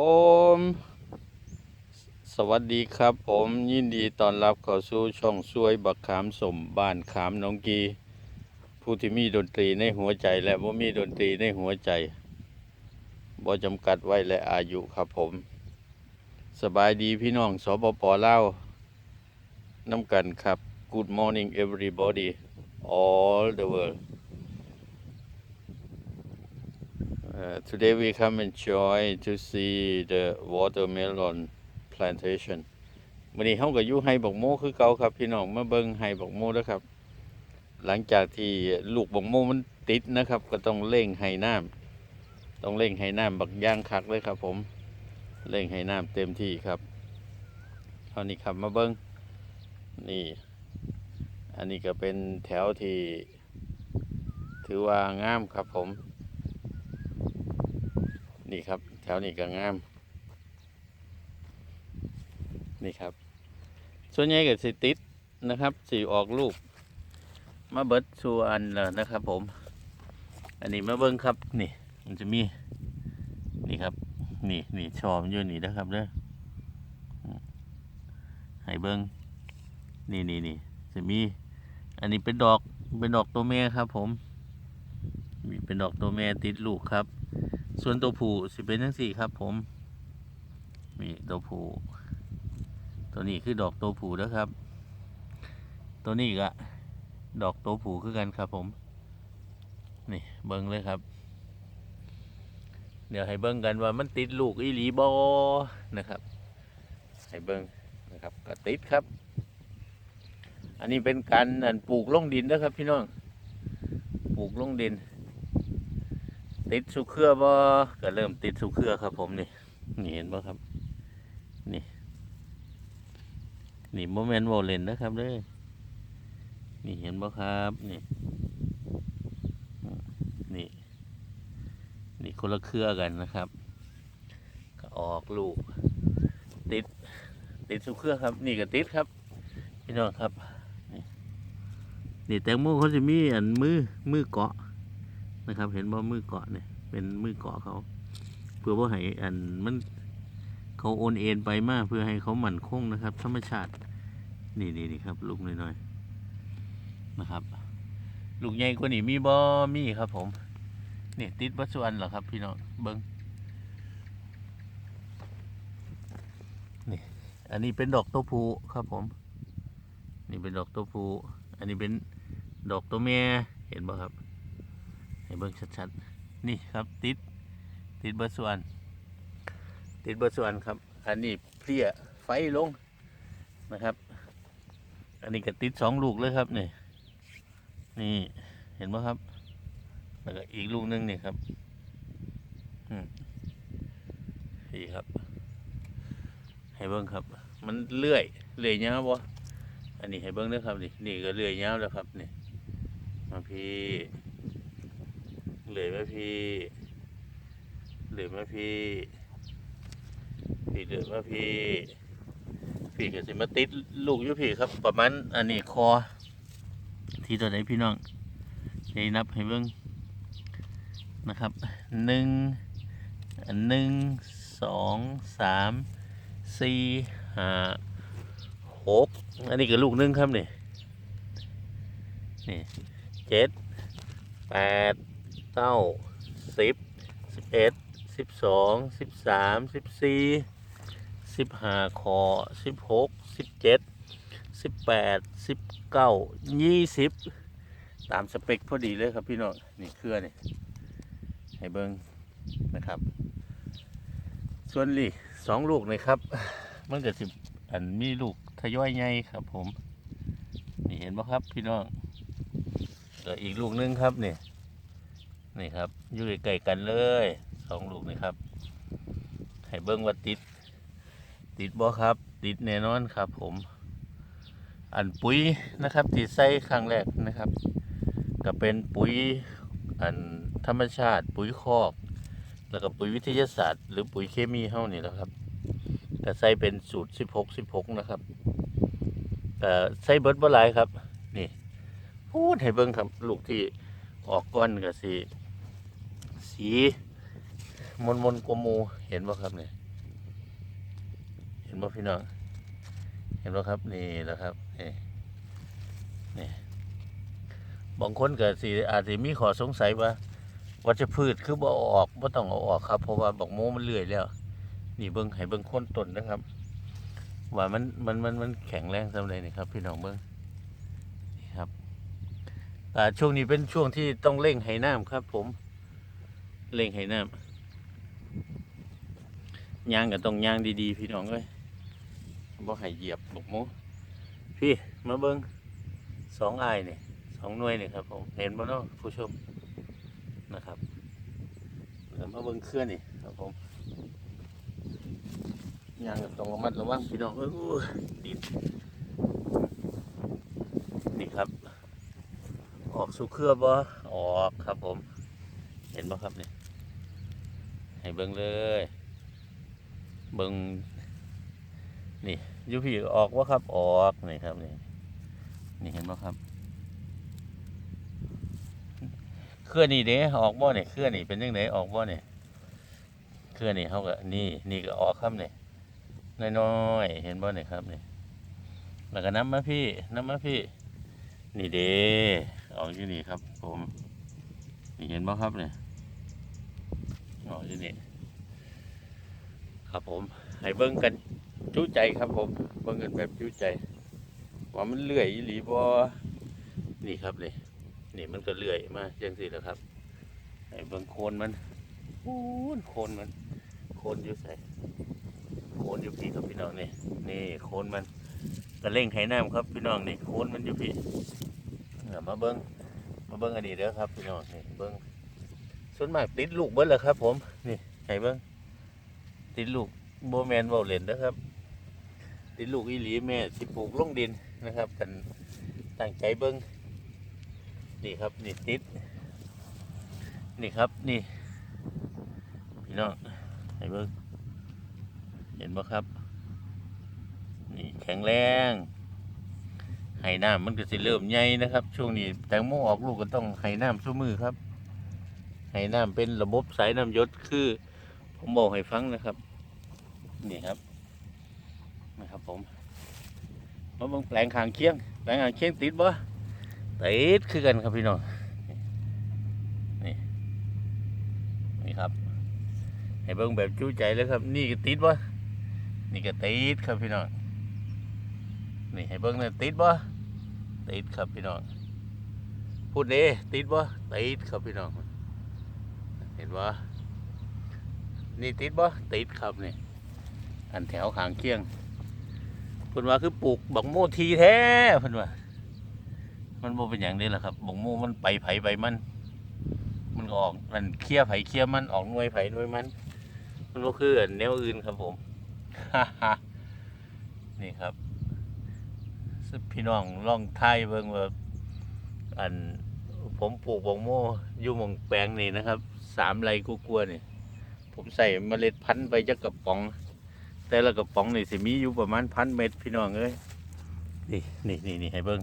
ผม สวัสดีครับผมยินดีต้อนรับเข้าสู่ช่องช่วยบักขามสมบ้านขามน้องกี ผู้ที่มีดนตรีในหัวใจและว่ามีดนตรีในหัวใจบ่จำกัดไว้และอายุครับผม สบายดีพี่น้องสปปเล่าน้ำกันครับ Good morning everybody all the world Uh, today we come enjoy to see the watermelon plantation วันนี้เฮาก็อยู่ไฮบักโมคือเก่าครับพี่น้องมาเบิ่งไฮบักโมเด้อครับ หลังจากที่ลูกบักโมมันติดนะครับ ก็ต้องเร่งไฮน้ำต้องเร่งไฮน้ำบักย่างคักเลยครับ ผมเร่งไฮน้ำเต็มที่ครับเท่านี้ครับมาเบิ่งนี่ อันนี้ก็เป็นแถวที่ ถือว่างามครับผม นี่ครับ แถวนี้ก็งาม นี่ครับ ส่วนใหญ่ก็สิติดนะครับสีออกลูกมาเบิดส่วนแล้วนะครับ ผม อันนี้มาเบิ้งครับนี่ มันจะมี นี่ครับ นี่นี่ชอมอยู่นี่นะครับเด้ออืมให้เบิ้งนี่นี่นี่จะมี อันนี้เป็นดอกเป็นดอกตัวแม่ครับ ผม มีเป็นดอกตัวแม่ติดลูกครับ ส่วนตัวผู้สิเป็นทั้งสี่ครับ ผมนี่ตัวผู้ตัวนี้คือดอกตัวผู้นะครับ ตัวนี้ก็ดอกตัวผู้คือกันครับ ผม นี่เบิ้งเลยครับ เดี๋ยวให้เบิ้งกันว่ามันติดลูกอีหลีบอนะครับ ให้เบิ้งนะครับ ก็ติดครับ อันนี้เป็นการปลูกลงดินนะครับ พี่น้อง ปลูกลงดิน ติดสุเครือบ่ก็เริ่มติดสุเครือครับ ผมนี่นี่เห็นบ่ครับ นี่ นี่โมเมนต์โวเลนนะครับเด้นี่เห็นบ่ครับนี่นี่ นี่คนละเครือกันนะครับ ก็ออกลูก ติด ติดสุเครือครับ นี่ก็ติดครับพี่น้องครับนี่นี่แตงโมเขาจะมีอันมือมือเกาะนะครับ เห็นบ่มือเกาะเนี่ย เป็นมือเกาะเขา เพื่อว่าให้อันมันเขาโอนเอ็นไปมากเพื่อให้เขาหมั่นคงนะครับ ธรรมชาตินี่นี่นี่ครับลูกน้อยๆนะครับ ลูกใหญ่กว่านี้มีบ่มีครับ ผมนี่ติดวัสวรรณเหรอครับ พี่น้องเบิ้งนี่อันนี้เป็นดอกตัวผู้ครับผม นี่เป็นดอกตัวผู้อันนี้เป็นดอกตัวแม่เห็นบ่ครับ ให้เบิ่งชัดๆ นี่ครับติด ติดเบอร์ส่วน ติดเบอร์ส่วนครับ อันนี้เพลียไฟลงนะครับ อันนี้ก็ติดสองลูกเลยครับนี่นี่เห็นไหมครับ แล้วก็อีกลูกหนึงนี่ครับอืมนี่ครับ ให้เบิ่งครับ มันเลื่อยเลื่อยยาวบ่อันนี้ให้เบิ่งเด้อครับนี่นี่ก็เลื่อยยาวแล้วครับนี่มาพี่ เหลือไหมพี่เหลือไหมพี่พี่เหลือไหมพี่พี่ก็สิมาติดลูกอยู่พี่ครับ ประมาณอันนี้คอ ที่ตัวไหนพี่น้องนี่นับให้เบิ่งนะครับหนึ่งหนึ่งสองสามสี่ห้าหกอันนี้ก็ลูกหนึงครับนี่นี่เจ็ดแปด เก้าสิบสิบเอ็ดสิบสองสิบสามสิบสี่สิบห้าคอสิบหกสิบเจ็ดสิบแปดสิบเก้ายี่สิบตามสเปคพอดีเลยครับพี่น้องนี่เครือนี่ให้เบิ้งนะครับ ส่วนนี่สองลูกนี่ครับ มันเกิดสิบอันมีลูกทยอยใหญ่ครับผม นี่เห็นไหมครับพี่น้องเหลืออีกลูกนึงครับเนี่ย นี่ครับอยู่ใกล้ๆกันเลยสองลูกนี่ครับให้เบิ้งว่าติด ติดบ่ครับ ติดแน่นอนครับ ผม อันปุ๋ยนะครับที่ใส่ครั้งแรกนะครับ ก็เป็นปุ๋ยอันธรรมชาติ ปุ๋ยคอก แล้วก็ปุ๋ยวิทยาศาสตร์ หรือปุ๋ยเคมีเฮานี่แหละครับก็ใส่เป็นสูตรสิบหกสิบหกนะครับก็ใส่เบิดบ่หลายครับ นี่พูดให้เบิ้งครับ ลูกที่ออกก้อนก็สี สี มนมนกว่ามูเห็นบ่ครับเนี่ยเห็นบ่พี่น้องเห็นบ่ครับนี่แหละครับนี่นี่บางคนเก็สิอาจสิมีข้อสงสัยว่าวัชพืชคือบ่อาออกบ่ต้องเอาออกครับ เพราะว่าบักโมมันเลื่อยแล้ว นี่เบิ่งให้เบิ่งโคนต้นนะครับ ว่ามันมันมันมันแข็งแรงสำาใดนี่ครับ พี่น้องเบิ่งนี่ครับอ่ช่วงนี้เป็นช่วงที่ต้องเร่งให้น้ำครับ ผม เร่งให้น้ำยางก็ต้องยางดีๆ พี่น้องเอ้ยบ่ให้เหยียบบักโมพี่มาเบิ่งสองอายนี่ยสองหน่วยเนี่ยครับผมเห็นบ่เนาะผู้ชมนะครับแล้วมาเบิ่งเครื่องนี่ครับผมยางก็ต้องระมัดระวังพี่น้องเอ้ยอู้ดินนี่ครับ ออกสู่เครือบ่ออกครับผม เห็นบ่ครับเนี่ย ให้เบิ่งเลย เบิ่งนี่ยูพี่ออกว่าครับออกนี่ครับนี่นี่เห็นบ่ครับเครื่องนี่เด้ออกบ่เนี่ยเครื่องนี่เป็นยังไงออกบ่เนี่ยเครื่องนี่เขาก็นี่นี่ก็ออกครับเนี่ยน้อยๆเห็นบ่เนี่ยครับนี่แล้วก็น้ำมาพี่น้ำมาพี่ นี่เด้ออกอยู่นี่ครับ ผมนี่เห็นบ่ครับเนี่ย ออกอยู่นี่ครับผมให้เบิ่งกันจุใจครับผม เบิ่งกันแบบจุใจ ว่ามันเลื่อยอีหลีบ่นี่ครับนี่นี่มันก็เลื่อยมาจังสิแล้วครับไอ้เบิ่งโคนมันโอ้นโคนมัน โคนอยู่ใส่โคนอยู่พี่ครับพี่น้องนี่นี่โคนมันกระเล่งไห้น้ำครับพี่น้องนี่โคนมันอยู่พี่มาเบิ้งมาเบิ้งอันนี้เด้อครับพี่น้องนี่เบิ้ง ส่วนมากติดลูกเบิ้ลเหรอครับ ผม นี่ไห้เบิ้งติดลูกโบแมนเบาเลนนะครับ ติดลูกอีหลีแม่สิปลูกลงดินนะครับกันตั้งใจเบิ้งนี่ครับนี่ติด นี่ครับนี่ พี่น้องให้เบิ่งเห็นบ่ครับ นี่แข็งแรงให้น้ำมันก็สิเริ่มใหญ่นะครับ ช่วงนี้แตงโมออกลูกก็ต้องให้น้ำสู้มือครับ ให้น้ำเป็นระบบสายน้ำยศคือ ผมบอกให้ฟังนะครับนี่ครับนะครับผมมาเบิ่งแปลงขางเคียงแปลงขางเคียงติดบ่ติดคือกันครับพี่น้องนี่นี่ครับ ให้เบิ่งแบบจู้ใจเลยครับ นี่ก็ติดบ่นี่ก็ติดครับพี่น้องนี่ให้เบิ่งเลยติดบ่ติดครับพี่น้องพูดเด้ติดบ่ติดครับพี่น้อง เห็นบ่นี่ติดบ่ติดครับนี่อันแถวขางเคียงเพิ่นว่าคือปลูกบักโมทีแท้เพิ่นว่า มันบ่เป็นอย่างนี้แหละครับบงโมมันไปไผไปมัน มันก็ออกมันเคลียร์ไผเคลียมันออกหน่วยไผหน่วยมัน มันก็คือแนวอื่นครับผมนี่ครับพี่น้องลองไทยเบิ่งว่าอันผมปลูกบงโมอยู่หมองแปลงนี่นะครับ สามไรกูกลัวๆนี่ผมใส่เมล็ดพันธุ์ไปจักกระป๋อง แต่ละกระป๋องนี่สิมีอยู่ประมาณพันเม็ดพี่น้องเอ้ยนี่นี่นี่นี่ให้เบิ่ง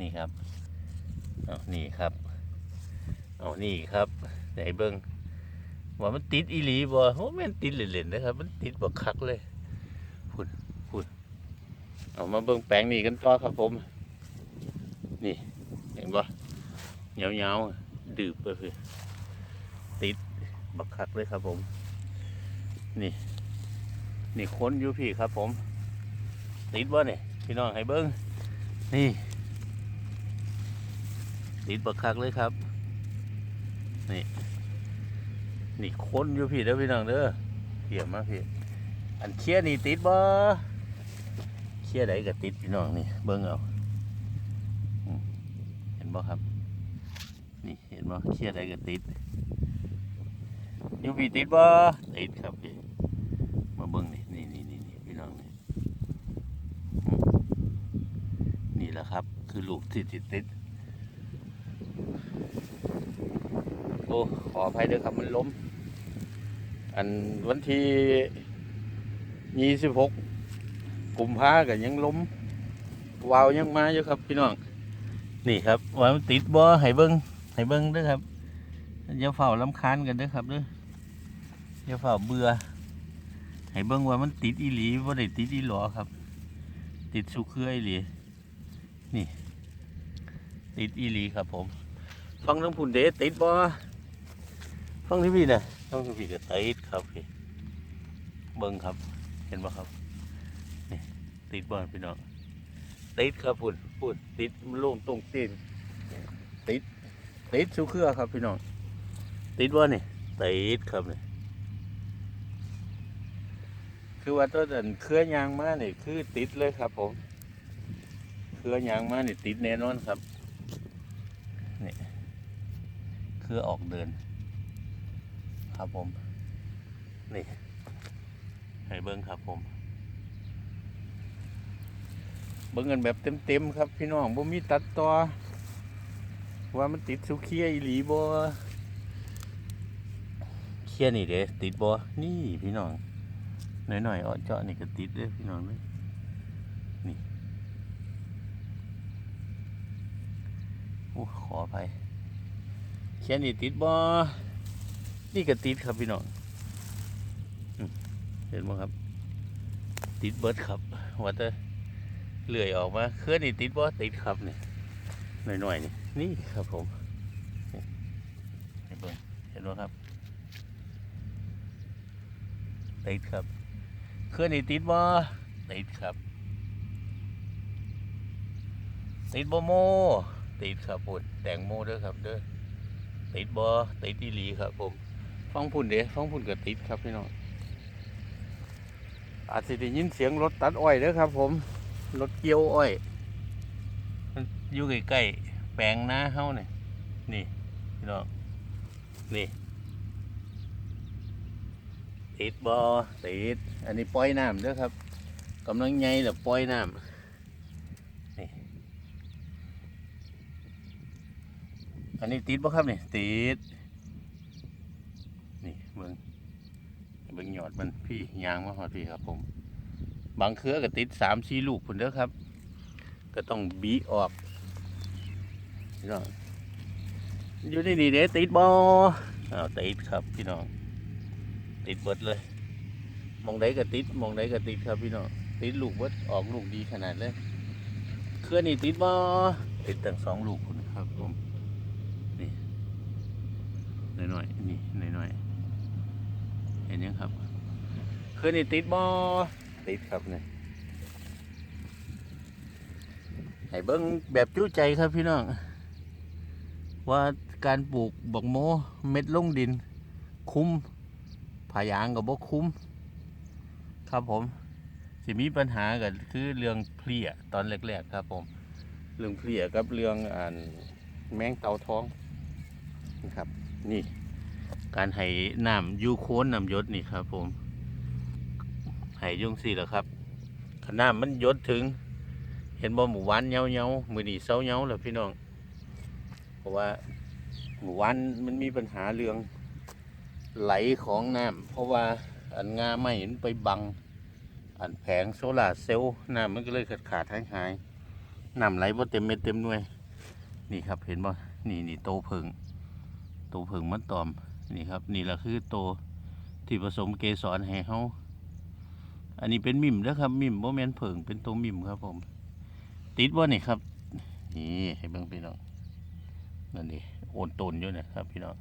นี่ครับเอานี่ครับเอานี่ครับไหนเบิ้งว่ามันติดอีหลีบ่โอ้แม่นติดเล่นๆนะครับ มันติดบ่คักเลยพุ่นพุ่นเอามาเบิ้งแปลงนี่กันต่อครับผม นี่เห็นบ่เหงาๆดืบไปคือ คักเลยครับผม นี่ นี่ค้นอยู่พี่ครับผม ติดบ่เนี่ยพี่น้องให้เบิ้งนี่ ติดบักคักเลยครับ นี่ นี่ค้นอยู่พี่เด้อพี่น้องเด้อเกี่ยมมากพี่อันเคียนี่ติดบ่เคียใดก็ติดพี่น้องนี่เบิ่งเอาเห็นบ่ครับ นี่เห็นบ่เคียใดก็ติด อยู่พี่ติดบ่ติดครับพี่มาเบิ่งนี่นี่นี่นี่พี่น้องนี่นี่แหละครับ คือลูกที่ติดติดโอ้ขออภัยด้วยครับมันล้ม อันวันที่ยี่สิบหกกุมภากันยังล้มวาวยังมาอยู่ครับพี่น้อง นี่ครับว่ามันติดบ่ให้เบิ้งให้เบิ้งเด้วยครับอย่าเฝ้าลำคาญกันเด้อครับเด้อ อย่าฝ้าเบื่อให้เบิ่งว่ามันติดอีหลีบ่ได้ติดอีหลอครับ ติดสุเครืออีหลีนี่ ติดอีหลีครับผม ฟังทั้งพุ่นเด้ติดบ่ฟังที่พี่นะฟังที่พี่ก็ติดครับพี่เบิ่งครับ เห็นบ่ครับนี่ติดบ่พี่น้องติดครับพุ่นพุ่นติดมันโล่งตรงตีนติดติดสุเครือครับพี่น้องติดบ่นี่ยติดครับเนี่ย คือว่าต้นอันเครือยางมาเนี่ยคือติดเลยครับผมเครือยางมาเนี่ยติดแน่นอนครับนี่เครือออกเดิน ครับผมนี่ให้เบิ้งครับผมเบิ้งกันแบบเต็มๆครับ พี่น้องบ่มีตัดต่อว่ามันติดสุเคียอีหลีบ่เคียนี่เด้ติดบ่นี่พี่น้อง หน่อยๆอ้อเจาะนี่ก็ติดเด้อพี่น้องเลยนี่โอ้ขออภัยเขียนนี่ติดบ่นี่ก็ติดครับพี่น้องเห็นไหมครับ ติดเบิร์ดครับว่าแต่เลื่อยออกมาเคลื่อนนี่ติดบ่ติดครับนี่หน่อยๆนี่นี่ครับผมเห็นบ่เห็นไหมครับติดครับ เคลื่อนติดบ่ติดครับ ติดบ่โมติดครับพุ่นแตงโมเด้อครับเด้อติดบ่ติดอีหลีครับผมฟังพุ่นเด้ฟังพุ่นก็ติดครับพี่น้องอาจสิได้ยินเสียงรถตัดอ้อยเด้อครับ ผมรถเกี่ยวอ้อยมันอยู่ใกล้ๆแปลงนาเฮาเนี่ยนี่พี่น้องนี่ ติดบอติด อันนี้ปล่อยน้ำเด้วยครับกำลังไงแหละปล่อยน้ำนี่ อันนี้ติดบ่ครับนี่ติด นี่เบิ่งเบิ่งยอดมันพี่ยางมาหอดพี่ครับผม บางเครือก็ติดสามสี่ลูกพุ่นเด้อครับ ก็ต้องบีออกพี่น้องอยู่ในนี่เด้ติดบออ้าวติดครับพี่น้อง ติดเบิดเลย มองใดก็ติดมองใดก็ติดครับพี่น้องติดลูกเบิดออกลูกดีขนาดเลยเครื่อนี่ติดบ่ติดตั้งสองลูกคุณครับผมนี่หน่อยๆนี่หน่อยๆเห็นยังครับเครื่อนี่ติดบ่ติดครับเนี่ยให้เบิ้งแบบจู้ใจครับพี่น้องว่าการปลูกบักโมเม็ดลงดินคุ้มายางกับบกคุ้ม ครับผมสิมีปัญหากันคือเรื่องเพลียตอนแรกๆครับผม เรื่องเพลียกับเรื่องอ่านแมงเต่าท้องนะครับ นี่ การให้น้ำยูโคนน้ำยศนี่ครับ ผมให้ยุ่งสี่แหละครับขน้ำมันยศถึง เห็นบ่หมู่วานเงาเงาๆมือหนีเศร้าเงาแล้วพี่น้อง เพราะว่าหมู่วานมันมีปัญหาเรื่อง ไหลของน้ำเพราะว่าอันงาไม่เห็นไปบัง อันแผงโซลาเซลล์น้ำมันก็เลยขาดขาดหายหายน้ำไหลบ่เต็มเม็ดเต็มหน่วย นี่ครับเห็นบ่นี่นี่โตเพิงโตเพิงมันตอมนี่ครับ นี่แหละคือโตที่ผสมเกสรให้เฮาอันนี้เป็นมิมนะครับมิมบ่แม่นเพิงเป็นโตมิมครับผม ติดบ่นี่ครับ นี่ให้เบิ่งพี่น้องนั่นนี่โอนตนอยู่นะครับพี่น้อง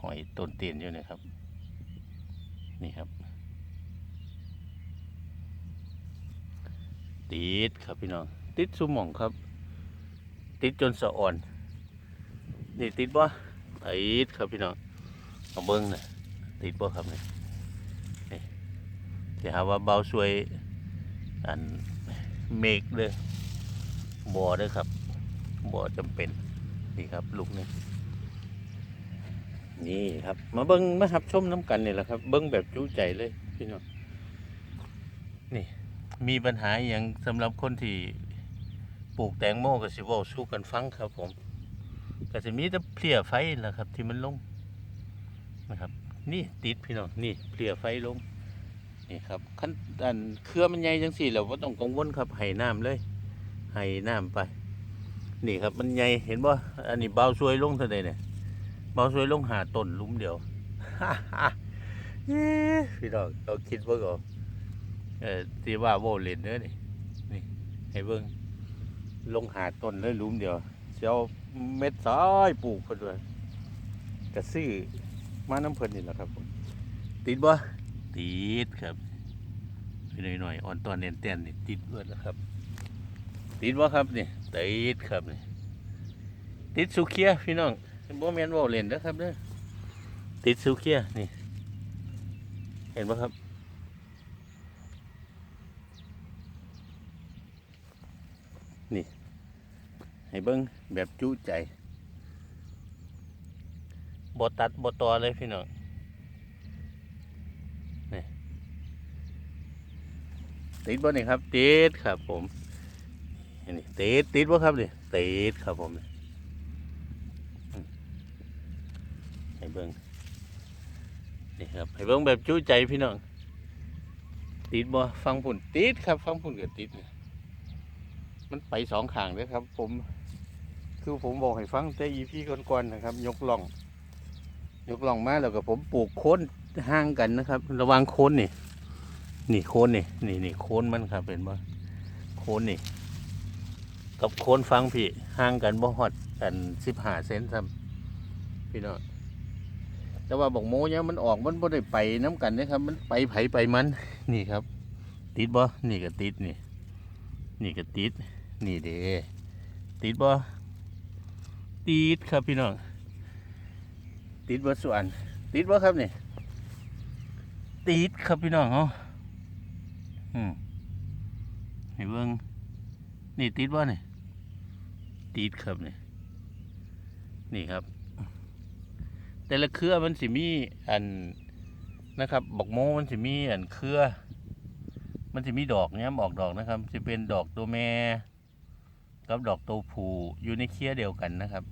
หอยต้นเตียนอยู่นะครับ นี่ครับ ติดครับพี่น้อง ติดสุหมองครับ ติดจนสะอ่อน นี่ติดบ่ติดครับพี่น้องเอาเบิ้งนะติดบ่ครับนี่นี่จะหาว่าเบาช่วยอันเมกเลยบ่อเด้อครับบ่อจำเป็นนี่ครับลูกหนึง นี่ครับ มาเบิ้งมาหับชมน้ำกันนี่แหละครับ เบิ้งแบบจู้ใจเลยพี่น้องนี่ มีปัญหาอย่างสำหรับคนที่ปลูกแตงโมก็สิเว่าสู้กันฟังครับ ผมก็จะมีแต่เพลียไฟแหละครับ ที่มันลงนะครับ นี่ติดพี่น้องนี่เพลียไฟลงนี่ครับขั้นอันเครือมันใหญ่จังสี่เราก็ต้องกังวลครับให้น้ำเลยให้น้ำไป นี่ครับมันใหญ่เห็นบ่อันนี้เบาช่วยลงเท่าใดเนี่ย เบาสวยลงหาต้นหลุมเดียวนเอ๊ะพี่น้องเราคิดเบิ่งเอาเออที่ว่าโวเล่นเด้อนี่นี่ให้เบิ่งลงหาต้นเลยหลุมเดียวเสียวเม็ดซ้ายปลูกเพิ่นด้วยกระซื้อมาน้ำเพิ่นนี่แหละครับผมติดบ่ติดครับพี่หน่อยๆอ่อนตอนเน้นเต้นนี่ติดเบิดแล้วครับ ติดบ่ครับนี่ติดครับนี่ติดสุเคียพี่น้อง บ่แม่นเว้าเล่นเด้อครับเด้อติดสุเคียนี่ เห็นปะครับ นี่ ให้เบิ้งแบบจุใจบตัดบตอเลยพี่น้องนี่ติดบ่นี่ครับ ติดครับผมนี่ติดติดบ่ครับนี่ติดครับผมอืมให้ เบิ้งนี่ครับให้เบิ่งแบบจู้ใจพี่น้องติดบ่ฟังผุ่นติดครับ ฟังผุ่นก็ติด มันไปสองขางเลยครับ ผม คือผมบอกให้ฟังแต่อีพี่ก่อนๆนะครับ ยกล่อง ยกล่องมาแล้วก็ผมปลูกโคนห่างกันนะครับ ระวังโคนนี่ นี่โคนนี่ นี่นี่โคนมันครับเป็นบ่โคนนี่ กับโคนฟังพี่ห่างกันบ่ฮอดกันสิบห้าเซนครับพี่น้อง แต่ว่าบอกโมเนี่ยมันออกมันบ่ได้ไปน้ำกันนะครับ มันไปไผไปมัน นี่ครับ ติดบ่นี่ก็ติดนี่ นี่ก็ติด นี่เด้ติดบ่ติดครับพี่น้องติดบ่ส่วนติดบ่ครับนี่ติดครับพี่น้องเนาอืมให้เบิ่งนี่ติดบ่นี่ติดครับนี่นี่ครับ แต่ละเครือมันสิมีอันนะครับบอกโมมันสิมีอันเครือ มันสิมีดอกเนี้ยออกดอกนะครับจะเป็นดอกตัวแม่กับดอกตัวผู้อยู่ในเครือเดียวกันนะครับ